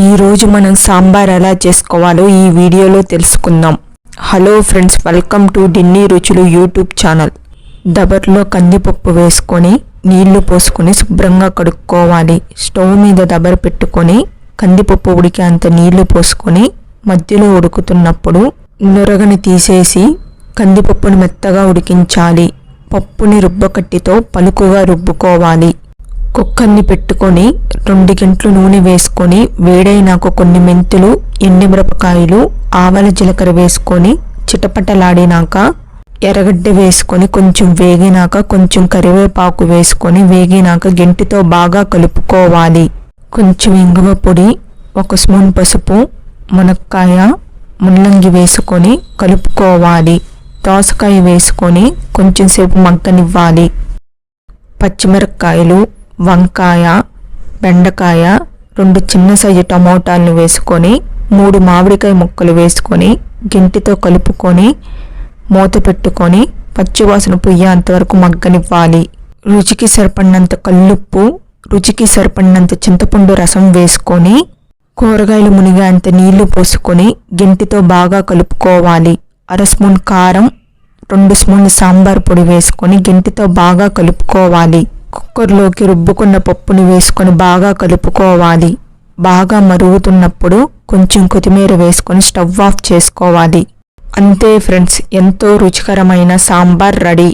ఈరోజు మనం సాంబార్ ఎలా చేసుకోవాలో ఈ వీడియోలో తెలుసుకుందాం. హలో ఫ్రెండ్స్ వెల్కమ్ టు డిన్నీ రుచులు యూట్యూబ్ ఛానల్. దబర్లో కందిపప్పు వేసుకొని నీళ్ళు పోసుకొని శుభ్రంగా కడుక్కోవాలి. స్టవ్ మీద దబర్ పెట్టుకొని కందిపప్పు ఉడికే అంత నీళ్ళు పోసుకొని మధ్యలో ఉడుకుతున్నప్పుడు నొరగని తీసేసి కందిపప్పును మెత్తగా ఉడికించాలి. పప్పుని రుబ్బకట్టితో పలుకుగా రుబ్బుకోవాలి. కుక్కర్ని పెట్టుకొని రెండు గంటలు నూనె వేసుకొని వేడైనాక కొన్ని మెంతులు ఎండుమిరపకాయలు ఆవల జీలకర్ర వేసుకొని చిటపటలాడినాక ఎర్రగడ్డ వేసుకొని కొంచెం వేగినాక కొంచెం కరివేపాకు వేసుకొని వేగినాక గెంటితో బాగా కలుపుకోవాలి. కొంచెం ఇంగువ పొడి ఒక స్పూన్ పసుపు మునక్కాయ ముల్లంగి వేసుకొని కలుపుకోవాలి. దోసకాయ వేసుకొని కొంచెం సేపు మగ్గనివ్వాలి. పచ్చిమిరపకాయలు వంకాయ బెండకాయ రెండు చిన్న సైజు టమోటాలను వేసుకొని మూడు మామిడికాయ ముక్కలు వేసుకొని గింటితో కలుపుకొని మూత పెట్టుకొని పచ్చివాసన పొయ్యేంతవరకు మగ్గనివ్వాలి. రుచికి సరిపడినంత కల్లుప్పు రుచికి సరిపడినంత చింతపండు రసం వేసుకొని కూరగాయలు మునిగేంత నీళ్ళు పోసుకొని గింటితో బాగా కలుపుకోవాలి. అర స్పూన్ కారం రెండు స్పూన్లు సాంబార్ పొడి వేసుకొని గింటితో బాగా కలుపుకోవాలి. కుక్కర్లోకి రుబ్బుకున్న పప్పుని వేసుకొని బాగా కలుపుకోవాలి. బాగా మరుగుతున్నప్పుడు కొంచెం కొత్తిమీర వేసుకొని స్టవ్ ఆఫ్ చేసుకోవాలి. అంతే ఫ్రెండ్స్ ఎంతో రుచికరమైన సాంబార్ రెడీ.